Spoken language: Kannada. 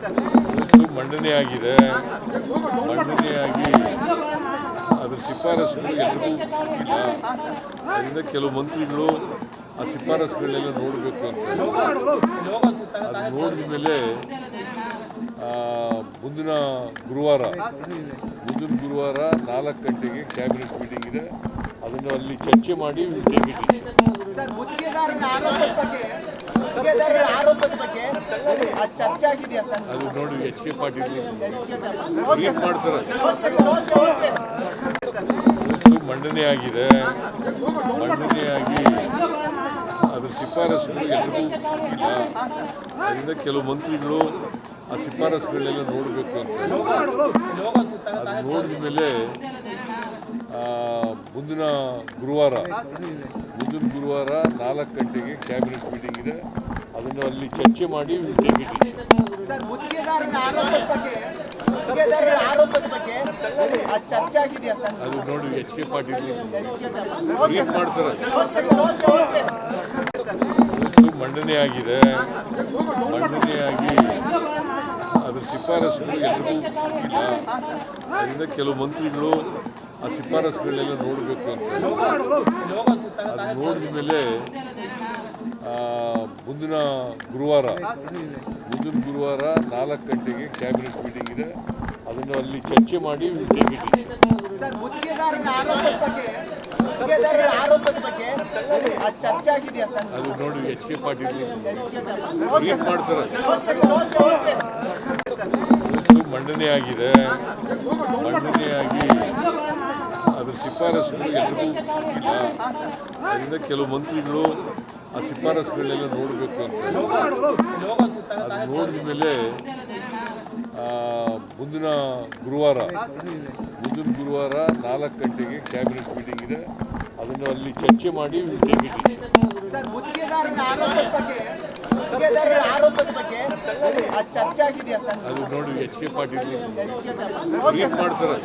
ಇವತ್ತು ಮಂಡನೆ ಆಗಿದೆ. ಮಂಡನೆಯಾಗಿ ಅದರ ಶಿಫಾರಸುಗಳು ಎಲ್ಲರೂ ಇಲ್ಲ ಅದರಿಂದ ಕೆಲವು ಮಂತ್ರಿಗಳು ಆ ಶಿಫಾರಸುಗಳನ್ನೆಲ್ಲ ನೋಡಬೇಕು ಅಂತ ಅದು ನೋಡಿದ ಮೇಲೆ ಮುಂದಿನ ಗುರುವಾರ ಮುಂದಿನ ಗುರುವಾರ ನಾಲ್ಕು ಗಂಟೆಗೆ ಕ್ಯಾಬಿನೆಟ್ ಮೀಟಿಂಗ್ ಇದೆ. ಅದನ್ನು ಅಲ್ಲಿ ಚರ್ಚೆ ಮಾಡಿ ಅದು ಚರ್ಚೆ ಸರ್? ಅದು ನೋಡಿ ಎಚ್ ಕೆ ಪಾಟೀಲ್. ಬ್ರೀಫ್ ಮಾಡ್ತಾರೆ ಮಂಡನೆ ಆಗಿದೆ. ಮಂಡನೆಯಾಗಿ ಅದ್ರ ಶಿಫಾರಸುಗಳು ಎಲ್ಲರಿಗೂ ಇಲ್ಲ ಅದರಿಂದ ಕೆಲವು ಮಂತ್ರಿಗಳು ಆ ಶಿಫಾರಸುಗಳನ್ನೆಲ್ಲ ನೋಡಬೇಕು ಅಂತ ಅದು ನೋಡಿದ ಮೇಲೆ ಮುಂದಿನ ಗುರುವಾರ ಮುಂದಿನ ಗುರುವಾರ ನಾಲ್ಕು ಗಂಟೆಗೆ ಕ್ಯಾಬಿನೆಟ್ ಮೀಟಿಂಗ್ ಇದೆ. ಅದನ್ನು ಅಲ್ಲಿ ಚರ್ಚೆ ಮಾಡಿ ಟೇಕ್ ಇಟ್ ಅದು ನೋಡಿ ಎಚ್ ಕೆ ಪಾಟೀಲ್ ಬ್ರೀಫ್ ಮಾಡ್ತಾರೆ. ಮಂಡನೆ ಆಗಿದೆ. ಮಂಡನೆಯಾಗಿ ಅದ್ರ ಶಿಫಾರಸುಗಳು ಎಲ್ಲರೂ ಇಲ್ಲ ಅದರಿಂದ ಕೆಲವು ಮಂತ್ರಿಗಳು ಆ ಶಿಫಾರಸುಗಳನ್ನೆಲ್ಲ ನೋಡಬೇಕು ಅಂತ ಅದು ನೋಡಿದ ಮೇಲೆ ಮುಂದಿನ ಗುರುವಾರ ಮುಂದಿನ ಗುರುವಾರ ನಾಲ್ಕು ಗಂಟೆಗೆ ಕ್ಯಾಬಿನೆಟ್ ಮೀಟಿಂಗ್ ಇದೆ. ಅದನ್ನು ಅಲ್ಲಿ ಚರ್ಚೆ ಮಾಡಿ ಟೇಕ್ ಇಟ್ ಅದು ನೋಡಿ ಎಚ್ ಕೆ ಪಾಟೀಲ್ ಮಾಡ್ತಾರೆ. Okay sir okay okay sir ಇವತ್ತು ಮಂಡನೆ ಆಗಿದೆ ಮಂಡನೆಯಾಗಿ ಅದರ ಶಿಫಾರಸುಗಳು ಎಲ್ಲರೂ ಇಲ್ಲ ಅದರಿಂದ ಕೆಲವು ಮಂತ್ರಿಗಳು ಆ ಶಿಫಾರಸುಗಳನ್ನೆಲ್ಲ ನೋಡಬೇಕು ಅಂತ ನೋಡಿದ ಮೇಲೆ ಮುಂದಿನ ಗುರುವಾರ ಮುಂದಿನ ಗುರುವಾರ ನಾಲ್ಕು ಗಂಟೆಗೆ ಕ್ಯಾಬಿನೆಟ್ ಮೀಟಿಂಗ್ ಇದೆ. ಅದನ್ನು ಅಲ್ಲಿ ಚರ್ಚೆ ಮಾಡಿ ಅದು ನೋಡಿ ಎಚ್ ಕೆ ಪಾಟೀಲ್. ಮಾಡ್ತಾರೆ.